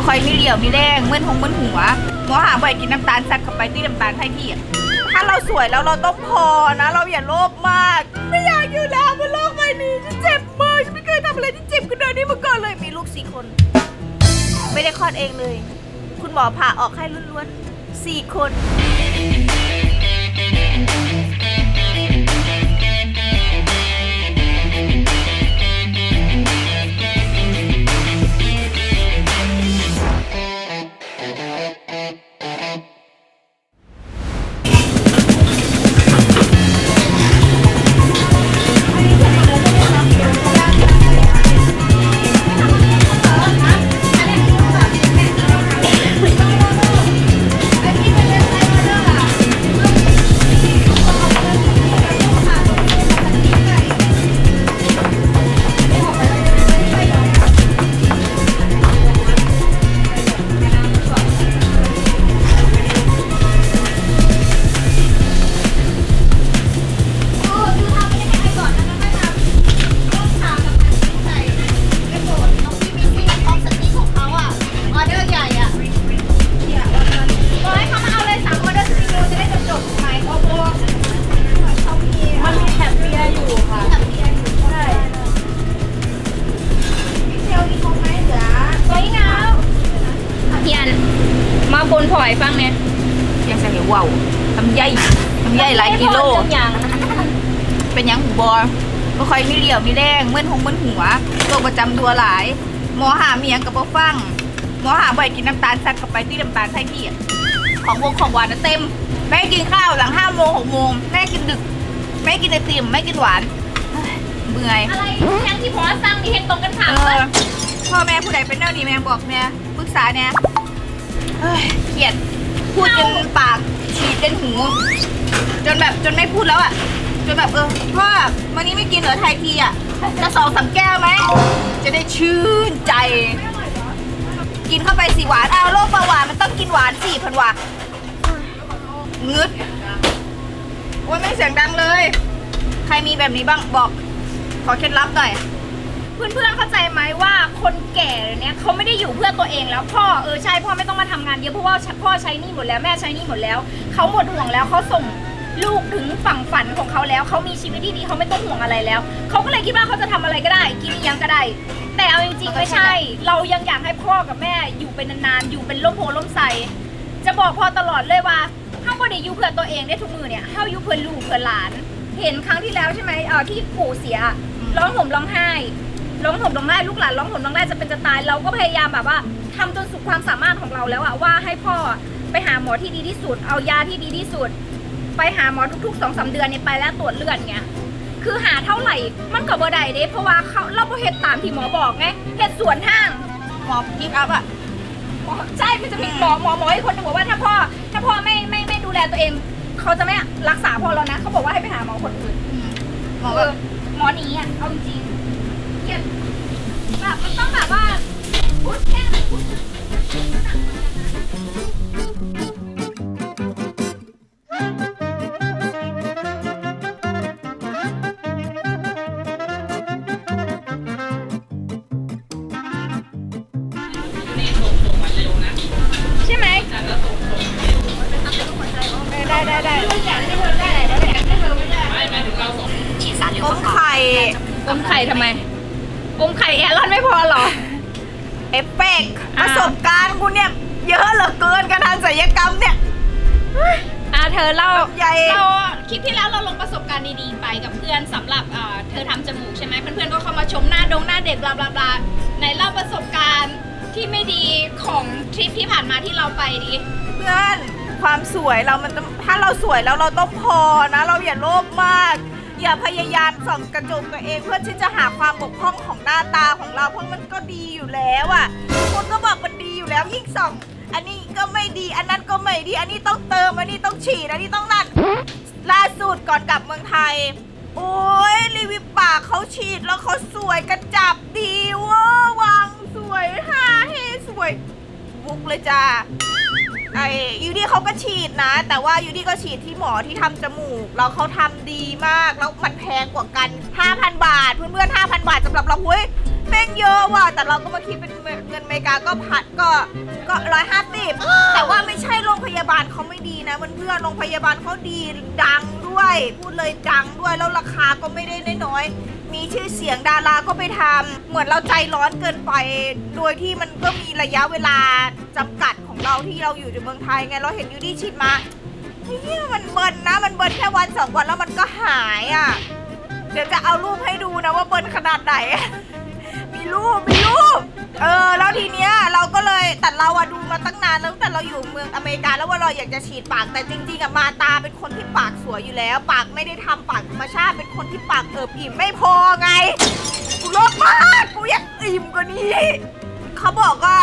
บ่ค่อยมีเหลี่ยวมีแรงเมึนหงเมึนหัวหมอหาบ่อยกินน้ำตาลซัดเข้าไปที่น้ำตาลไทยที่อะถ้าเราสวยแล้วเราต้องพอนะ เราอย่าโลภมาก ไม่อยากอยู่แล้วบนโลกใบนี้ฉันเจ็บมากฉันไม่เคยทำอะไรที่เจ็บขนาดนี้มาก่อนเลยมีลูกสี่คน ไม่ได้คลอดเองเลย คุณหมอผ่าออกให้ล้วนๆสี่คนมัน มาบนพลอยฟังเนี่ยยังใส่เหวาวทำใหญ่ทำใหญ่หลายกิโลอย่างเป็นหยังหูบอบ่ค่อยมีเหลี่ยวมีแรงมึนหงมึนหัวโรคประจำตัวหลายหมอหาเมียงกับบ่ฟังหมอหาบ่อยกินน้ำตาลซัดเข้าไปที่น้ำตาลไทยที่อะของวงของหวานน่ะเต็ม แม่กินข้าวหลังห้าโมงหกโมงแม่กินดึก แม่กินไอติมแม่กินหวานเฮ้ยเบื่อยอะไรยังที่พอสร้างนี่เห็นตรงกันข้ามเออพ่อแม่ผู้ใดเป็นแนวนี้แม่บอกแม่ปรึกษาเนี่ย เฮ้ยเกลียดพูดจนปากฉีดจนหูจนแบบจนไม่พูดแล้วอะ จนแบบเออพ่อวันนี้ไม่กินเหรอไทยทีอะจะสองสามแก้วไหมจะได้ชื่นใจ กินเข้าไปสิหวานเอาโรคเบาหวานมันต้องกินหวานสี่พันวะงึดโอ้ยไม่เสียงดังเลย ใครมีแบบนี้บ้างบอก ขอเคล็ดลับหน่อย เพื่อนๆเข้าใจไหมว่าคนแก่เนี่ยเขาไม่ได้อยู่เพื่อตัวเองแล้วพ่อเออใช่พ่อไม่ต้องมาทำงานเยอะเพราะว่าพ่อใช้หนี่หมดแล้วแม่ใช้หนี่หมดแล้วเขาหมดห่วงแล้วเขาส่งลูกถึงฝั่งฝันของเขาแล้วเขามีชีวิตที่ดีเขาไม่ต้องห่วงอะไรแล้วเขาก็เลยคิดว่าเขาจะทำอะไรก็ได้ กินอิหยังก็ได้ แต่เอาจริงๆไม่ใช่ เรายังอยากให้พ่อกับแม่อยู่เป็นนานๆอยู่เป็นร่มโพล่มใสจะบอกพ่อตลอดเลยว่าเฮาบ่ได้อยู่เพื่อตัวเองได้ทุกมือเนี่ยเฮาอยู่เพื่อลูกเพื่อหลาน เห็นครั้งที่แล้วใช่ไหมเออที่ปู่เสียร้องห่มร้องไห้ ร้องห่มร้องไห้ลูกหลานร้องห่มร้องไห้จะเป็นจะตายเราก็พยายามแบบว่าทำจนสุดความสามารถของเราแล้วอะว่าให้พ่อไปหาหมอที่ดีที่สุด เอายาที่ดีที่สุด ไปหาหมอทุกๆสองสาเดือนเนี่ยไปแล้วตรวจเลือดไงคือหาเท่าไหร่มันก็บ่ได้เด้เพราะว่าเขาเราบ่เฮ็ดตามที่หมอบอกไงเฮ็ดสวนทางหมอกิฟต์อัพอะหมอใช่มันจะมีหมอหมอหมออีกคนหนึงบอกว่าถ้าพ่อถ้าพ่อไม่ไม่ไม่ดูแลตัวเองเขาจะไม่รักษาพ่อแล้วนะเขาบอกว่าให้ไปหาหมอคนอื่นหมอเอก็อหมอหนีอะเอาจริงๆเกลียดแบบมันต้องแบบว่าพูดแค่ไหนพูดใช่ไหมได้ได้ได้อมไข่อมไข่ทำไม อมไข่แอรอนไม่พอเหรอ เอฟเฟกต์ปอ่า ระสบการณ์กูเนี่ย เยอะเหลือเกินการทำศัลยกรรมเนี่ย อ่าเธอเล่าใหญ่ เราคลิปที่แล้วเราลงประสบการณ์ดีๆไปกับเพื่อนสำหรับอ่าเธอทำจมูกใช่ไหมเพื่อนๆก็เข้ามาชมหน้าดงหน้าเด็กบลาบลาบลาในเล่าประสบการณ์ที่ไม่ดีของทริปที่ผ่านมาที่เราไปดิเพื่อนความสวยเรามันต้องถ้าเราสวยแล้วเราต้องพอนะ เราอย่าโลภมาก อย่าพยายามส่องกระจกตัวเองเพื่อที่จะหาความบกพร่องของหน้าตาของเราเพราะมันก็ดีอยู่แล้วอะคนก็บอกมันดีอยู่แล้วยิ่งส่องอันนี้ก็ไม่ดีอันนั้นก็ไม่ดี อันนี้ต้องเติมอันนี้ต้องฉีดอันนี้ต้องนั่นล่าสุดก่อนกลับเมืองไทย โอ้ยรีวิวปากเขาฉีดแล้วเขาสวยกระจับดีเว่าวังสวยฮ่าเฮสวยบุกเลยจ้า ไอ้ยูดี้เขาก็ฉีดนะ แต่ว่ายูดี้ก็ฉีดที่หมอที่ทำจมูก แล้วเขาทำดีมาก แล้วมันแพงกว่ากัน 5,000 บาท เพื่อนๆ5,000 บาทสำหรับเราเฮ้ยแม่งเยอะว่ะ แต่เราก็มาคิดเป็นเงินอเมริกาก็พัดก็ก็ร้อยห้าสิบแต่ว่าไม่ใช่โรงพยาบาลเขาไม่ดีนะเพื่อนๆโรงพยาบาลเขาดีดังด้วย พูดเลยดังด้วยแล้วราคาก็ไม่ได้น้อย มีชื่อเสียงดาราก็ไปทำเหมือนเราใจร้อนเกินไป โดยที่มันก็มีระยะเวลาจำกัดของเราที่เราอยู่ในเมืองไทยไงเราเห็นยูดี้ฉีดมาเฮ้ยมันเบิร์นนะ มันเบิร์นแค่วันสองวันแล้วมันก็หายอะ เดี๋ยวจะเอารูปให้ดูนะว่าเบิร์นขนาดไหน มีรูปมีรูปเออแล้วทีเนี้ยเราก็เลยแต่เราอะดูมาตั้งนานแล้วตั้งแต่เราอยู่เมืองอเมริกาแล้วว่าเราอยากจะฉีดปากแต่จริงๆอะมาตาเป็นคนที่ปากสวยอยู่แล้ว ปากไม่ได้ทำปากธรรมชาติเป็นคนที่ปากเอิบอิ่มไม่พอไงกูโลภมากกูอยากอิ่มกว่านี้ เขาบอกว่า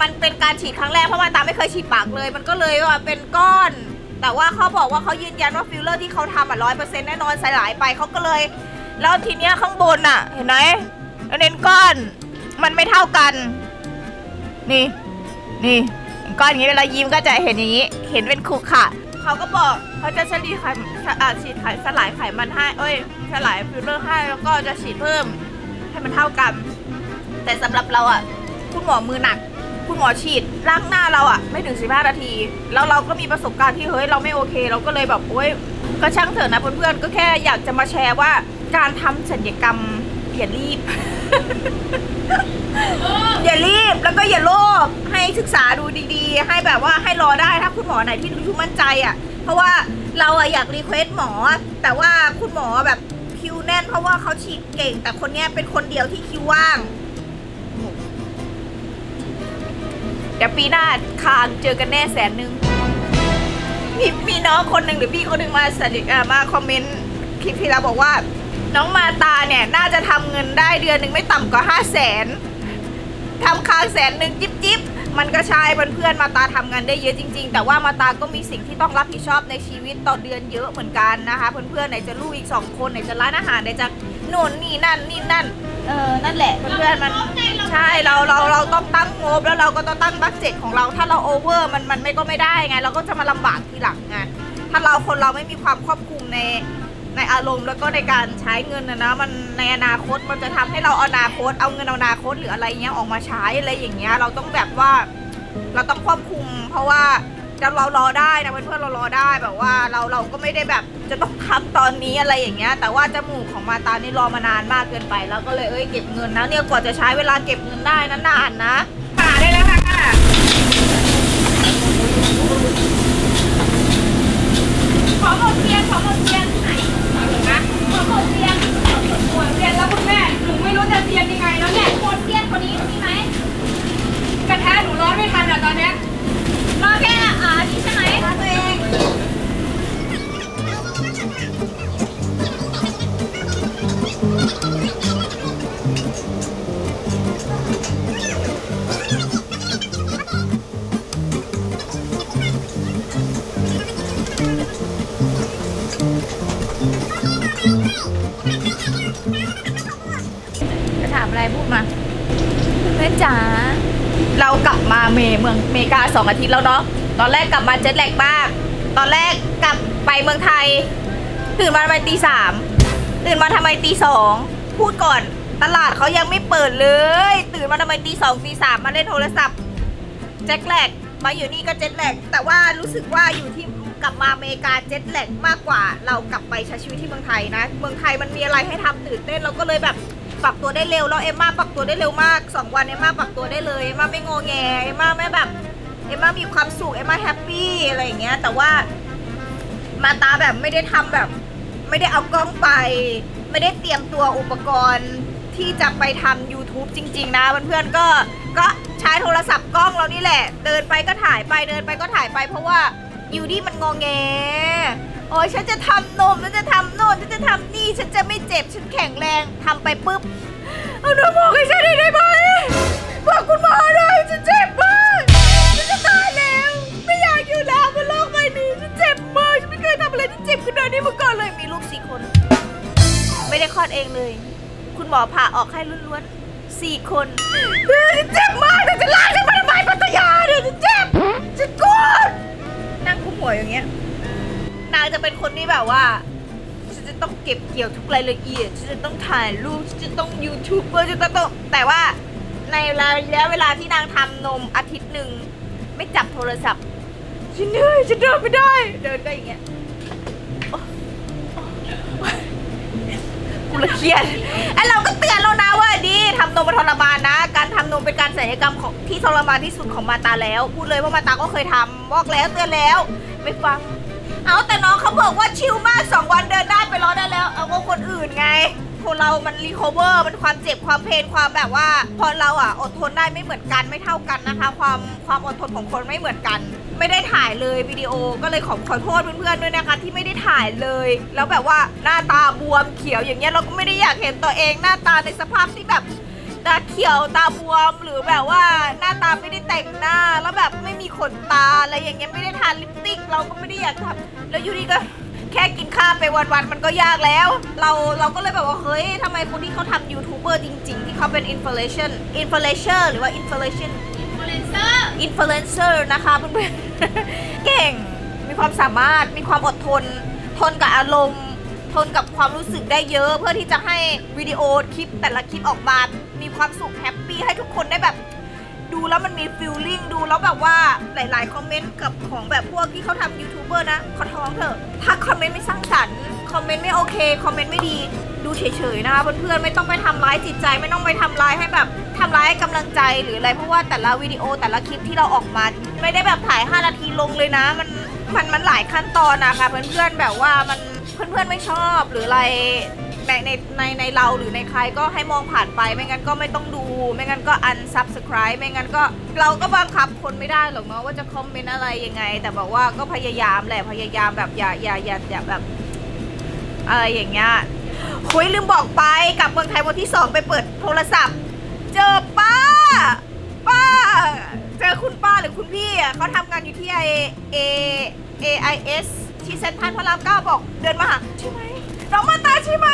มันเป็นการฉีดครั้งแรกเพราะมาตาไม่เคยฉีดปากเลย มันก็เลยว่าเป็นก้อน แต่ว่าเขาบอกว่าเขายืนยันว่าฟิลเลอร์ที่เขาทำอะร้อยเปอร์เซ็นต์แน่นอนสลายไปเขาก็เลย แล้วทีเนี้ยข้างบนอะ เห็นไหม เน้นก้อน มันไม่เท่ากัน นี่ นี่ก้อนอย่างนี้เวลายิ้มก็จะเห็นอย่างนี้ เห็นเป็นขรุขระเขาก็บอกเขาจะฉลีไขอ่าฉีดไขสลายไขมันให้ เอ้ย สลายฟิลเลอร์ให้แล้วก็จะฉีดเพิ่ม ให้มันเท่ากัน แต่สำหรับเราอะ คุณหมอมือหนัก คุณหมอฉีดล้างหน้าเราอะ ไม่ถึง 15 นาที แล้วเราก็มีประสบการณ์ที่เฮ้ยเราไม่โอเค เราก็เลยแบบโอ๊ยก็ช่างเถอะนะเพื่อนๆก็แค่อยากจะมาแชร์ว่าการทำศัลยกรรม อย่ารีบ อย่ารีบแล้วก็อย่าโลภให้ศึกษาดูดีๆ ให้แบบว่าให้รอได้ถ้าคุณหมอไหนที่ดูมั่นใจอะ เพราะว่าเราอะอยากรีเควสหมอ แต่ว่าคุณหมอแบบคิวแน่น เพราะว่าเขาฉีดเก่ง แต่คนเนี้ยเป็นคนเดียวที่คิวว่าง เดี๋ยวปีหน้าคางเจอกันแน่แสนหนึ่งมีมีน้องคนหนึ่งหรือพี่คนหนึ่งมาสนิทอะมาคอมเมนต์คลิปที่เราบอกว่า น้องมาตาเนี่ยน่าจะทำเงินได้เดือนหนึ่งไม่ต่ำกว่าห้าแสนทำค้างแสนหนึ่งจิ๊บจิ๊บมันก็ใช่เพื่อนๆมาตาทำงานได้เยอะจริง ๆ แต่ว่ามาตาก็มีสิ่งที่ต้องรับผิดชอบในชีวิตต่อเดือนเยอะเหมือนกันนะคะเพื่อนๆไหนจะลูกอีกสองคนไหนจะร้านอาหารไหนจะโน่นนี่นั่นนี่นั่นเออนั่นแหละเพื่อนๆมันใช่เราเราเราต้องตั้งงบแล้วเราก็ต้องตั้งบัคเจ็ตของเราถ้าเราโอเวอร์มันมันไม่ก็ไม่ได้ไง เราก็จะมาลำบากทีหลังไงถ้าเราคนเราไม่มีความควบคุมใน ในอารมณ์แล้วก็ในการใช้เงินนะนะมันในอนาคตมันจะทำให้เราเอาอนาคต เอาเงินเอาอนาคตหรืออะไรเงี้ยออกมาใช้อะไรอย่างเงี้ยเราต้องแบบว่า เราต้องควบคุม เพราะว่าเราเรารอได้นะเพื่อนๆเรารอได้แบบว่าเราเราก็ไม่ได้แบบจะต้องทำตอนนี้อะไรอย่างเงี้ย แต่ว่าจมูกของมาตานี่รอมานานมากเกินไป แล้วก็เลยเอ้ยเก็บเงินนะเนี่ยกว่าจะใช้เวลาเก็บเงินได้นะนานนะป่าได้แล้วค่ะขอหมดเทียนขอหมดเทียนไหนนะขอหมดเทียนหมดเทียนแล้ว คุณแม่ หนูไม่รู้จะเทียนยังไงแล้วเนี่ยคนเทียนคนนี้มีไหมกระทะหนูร้อนไม่ทันอะตอนเนี้ยรอแค่อ่านี่ใช่ไหม สองอาทิตย์แล้วเนาะตอนแรกกลับมาเจ็ตแลกมาก ตอนแรกกลับไปเมืองไทย ตื่นมาทำไมตีสามตื่นมาทำไมตีสองพูดก่อนตลาดเขายังไม่เปิดเลย ตื่นมาทำไมตีสองตีสามมาเล่นโทรศัพท์เจ็ตแลกมาอยู่นี่ก็เจ็ตแลกแต่ว่ารู้สึกว่าอยู่ที่กลับมาอเมริกาเจ็ตแลกมากกว่า เรากลับไปใช้ชีวิตที่เมืองไทยนะ เมืองไทยมันมีอะไรให้ทำตื่นเต้นเราก็เลยแบบปรับตัวได้เร็วแล้วเอ็มมาปรับตัวได้เร็วมากสองวันเอ็มมาปรับตัวได้เลยเอ็มมาไม่งอแงเอ็มมาไม่แบบ เอ็มมามีความสุขเอ็มมาแฮปปี้อะไรอย่างเงี้ย แต่ว่ามาตาแบบไม่ได้ทำแบบ ไม่ได้เอากล้องไป ไม่ได้เตรียมตัวอุปกรณ์ที่จะไปทำ YouTube จริง ๆ นะเพื่อนๆก็ก็ใช้โทรศัพท์กล้องเรานี่แหละ เดินไปก็ถ่ายไปเดินไปก็ถ่ายไปเพราะว่ายูดี้มันงองแงโอ้ยฉันจะทำนมฉันจะทำโน่นฉันจะทำนี่ ฉันจะไม่เจ็บ ฉันแข็งแรงทำไปปุ๊บ เอาหนูบอกให้ฉันได้ได้ไหมบอกคุณหมอ หมอผ่าออกให้ล้วนๆสี่คนเฮ้ยฉันเจ็บมากแต่จะลากฉันมาทำไมปัตยาเนี่ยฉันเจ็บฉันกลัวนั่งคุ้มหัวอย่างเงี้ยนางจะเป็นคนที่แบบว่าฉันจะต้องต้องเก็บเกี่ยวทุกรายละเอียดฉันจะต้องถ่ายรูปฉันจะต้องยูทูบเบอร์จะต้องแต่ว่าในระยะเวลาที่นางทำนมอาทิตย์หนึ่งไม่จับโทรศัพท์ฉันเหนื่อยฉันเดินไม่ได้ เดินก็อย่างเงี้ย กูละเครียดไอ้เราก็เตือนแล้วนะว่าดีทำนมมันทรมานนะ การทำนมเป็นการศัลยกรรมของที่ทรมานที่สุดของมาตาแล้ว พูดเลยว่ามาตาก็เคยทำบอกแล้วเตือนแล้ว ไม่ฟัง เอาแต่น้องเขาบอกว่าชิลมากสองวันเดินได้ไปร้อได้แล้ว เอาก็คนอื่นไงคนเรามันรีคอเวอร์มันความเจ็บความเพนความแบบว่า พอเราอะอดทนได้ไม่เหมือนกันไม่เท่ากันนะคะ ความความอดทนของคนไม่เหมือนกัน ไม่ได้ถ่ายเลยวิดีโอก็เลยขอขอโทษเพื่อนๆด้วยนะคะ ที่ไม่ได้ถ่ายเลย แล้วแบบว่าหน้าตาบวมเขียวอย่างเงี้ยเราก็ไม่ได้อยากเห็นตัวเองหน้าตาในสภาพที่แบบตาเขียวตาบวมหรือแบบว่าหน้าตาไม่ได้แต่งหน้า แล้วแบบไม่มีขนตาอะไรอย่างเงี้ยไม่ได้ทาลิปสติก เราก็ไม่ได้อยากทำแล้วอยู่ดีก็แค่กินข้าวไปวันๆมันก็ยากแล้ว เราเราก็เลยแบบว่าเฮ้ยทำไมคนที่เขาทำยูทูบเบอร์จริง ๆ ที่เขาเป็นอินฟลูเอนเซอร์อินฟลูเอนเซอร์หรือว่าอินฟลูเอนเซอร์อิน ลูเอนเซอร์อินฟลูเอนเซอร์นะคะเพื่อนๆ เก่ง มีความสามารถ มีความอดทน ทนกับอารมณ์ ทนกับความรู้สึกได้เยอะ เพื่อที่จะให้วิดีโอคลิปแต่ละคลิปออกมา มีความสุขแฮปปี้ให้ทุกคนได้แบบ ดูแล้วมันมีฟิลลิ่ง ดูแล้วแบบว่าหลาย ๆ คอมเมนต์กับของแบบพวกที่เขาทำยูทูบเบอร์นะ ขอท้องเถอะ ถ้าคอมเมนต์ไม่สร้างสรรค์ คอมเมนต์ไม่โอเคคอมเมนต์ไม่ดีดูเฉยๆนะคะเพื่อนๆไม่ต้องไปทำร้ายจิตใจ ไม่ต้องไปทำร้ายให้แบบทำร้ายให้กำลังใจหรืออะไรเพราะว่าแต่ละวิดีโอแต่ละคลิปที่เราออกมา ไม่ได้แบบถ่าย 5 นาทีลงเลยนะ มันมันมันหลายขั้นตอนนะคะเพื่อนๆแบบว่ามันเพื่อนๆไม่ชอบหรืออะไรในในในในเราหรือในใครก็ให้มองผ่านไป ไม่งั้นก็ไม่ต้องดู ไม่งั้นก็ unsubscribe ไม่งั้นก็เราก็บังคับคนไม่ได้หรอกเนาะว่าจะคอมเมนต์อะไรยังไง แต่บอกว่าก็พยายามแหละพยายามแบบอย่าอย่าอย่าอย่าแบบ อะไรอย่างเงี้ยคุยลืมบอกไปกลับเมืองไทยวันที่สองไปเปิดโทรศัพท์ เจอป้า ป้า เจอคุณป้าหรือคุณพี่อะเขาทำงานอยู่ที่ A A A I S ที่เซ็นทรัลพระรามเก้าบอกเดินมาหาใช่ไหมน้องมาตาใช่ไหม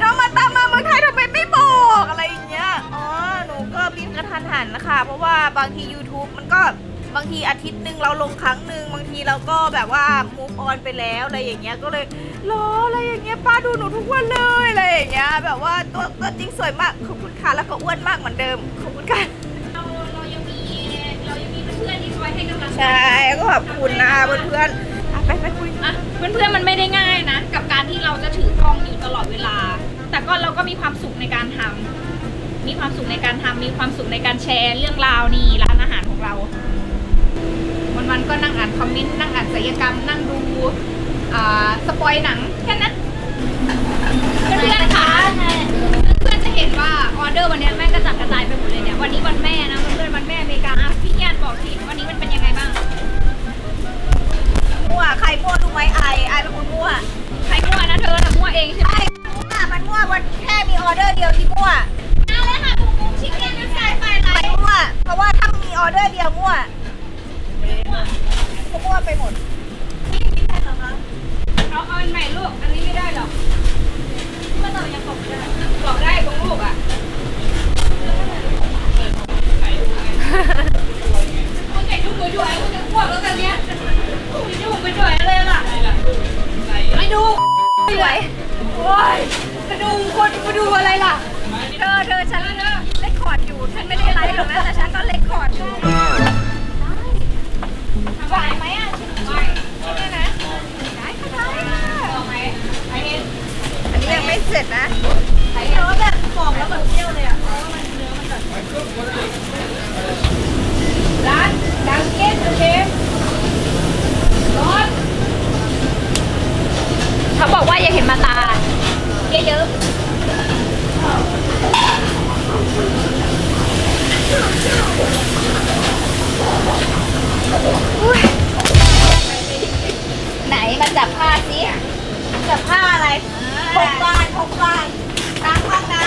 น้องมาตามาเมืองไทยทำไมไม่บอกอะไรอย่างเงี้ยอ๋อหนูก็บินกระทันหันนะคะเพราะว่าบางที YouTube มันก็ บางทีอาทิตย์หนึ่งเราลงครั้งหนึ่งบางทีเราก็แบบว่า move on ไปแล้วอะไรอย่างเงี้ยก็เลยรออะไรอย่างเงี้ยป้าดูหนูทุกวันเลยอะไรอย่างเงี้ยแบบว่าตัวตัวจริงสวยมากขอบคุณค่ะแล้วก็อ้วนมากเหมือนเดิมขอบคุณค่ะเราเรายังมีเรายังมีเพื่อนๆที่คอยให้กำลังใจ ใช่ก็ขอบคุณนะเพื่อนๆอะไปไปคุยอะเพื่อนๆมันไม่ได้ง่ายนะ กับการที่เราจะถือกล้องอยู่ตลอดเวลา แต่ก็เราก็มีความสุขในการทำมีความสุขในการทำมีความสุขในการแชร์เรื่องราวนี่ร้านอาหารของเรา วันๆก็นั่งอ่านคอมเมนต์นั่งอ่านศิลปกรรม นั่งดูอ่าสปอยหนังแค่นั้นเพื่อนๆคะเพื่อนๆจะเห็นว่าออเดอร์วันเนี้ยแม่งกระจัดกระจายไปหมดเลยเนี่ยวันนี้วันแม่นะเพื่อนๆวันแม่อเมริกาอะพี่ญาติบอกทีวันนี้มันเป็นยังไงบ้างมั่วใครมั่วรู้ไหมไอไอเป็นคนมั่วใครมั่วนะเธอน่ะมั่วเองใช่ไหมไอมั่วมันมั่ววันแค่มีออเดอร์เดียวที่มั่วเอาเลยค่ะบุกบุกชิคเก้นน้ำใจไฟไลไม่มั่วเพราะว่าถ้ามีออเดอร์เดียวมั่วก็มั่วไปหมด เอาเอาอัน ใหม่ลูก อันนี้ไม่ได้หรอกเมื่อเรายังบอกได้บอกได้ตรงลูกอะคุณไก่ทุกด้วยคุณจะอ้วกแล้วตอนเนี้ยคุณจะอ้วกไปด้วยอะไรล่ะไม่ดูสวโอ้ยจะดูคนมาดูอะไรล่ะ เธอเธอฉันเล็กคอร์ดอยู่ ฉันไม่ได้ไลฟ์หรอกนะแต่ฉันานนี้จะผ้าอะไรพกบ้านพกบ้านซักบ้างนะ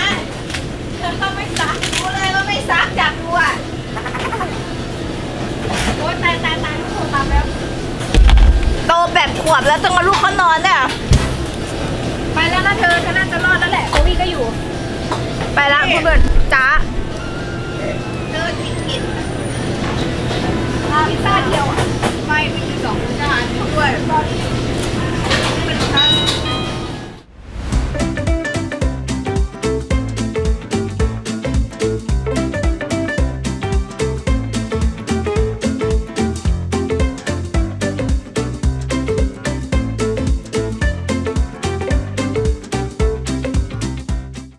เธอต้ไม่ซักรู้เลยว่าไม่ซักจากดูอ่โอ๊ยตายตายตายโทรตามแล้วโตแบบขวบแล้วต้องมาลูกเขานอนเนี่ยไปแล้วนะเธอเธอน่าจะรอดแล้วแหละโควี่ก็อยู่ ไปละคุณเบิร์ตจ้าเธอกลิ้งกินพิซซ่าเดียวไม่ไม่กินสองพิซซ่าด้วย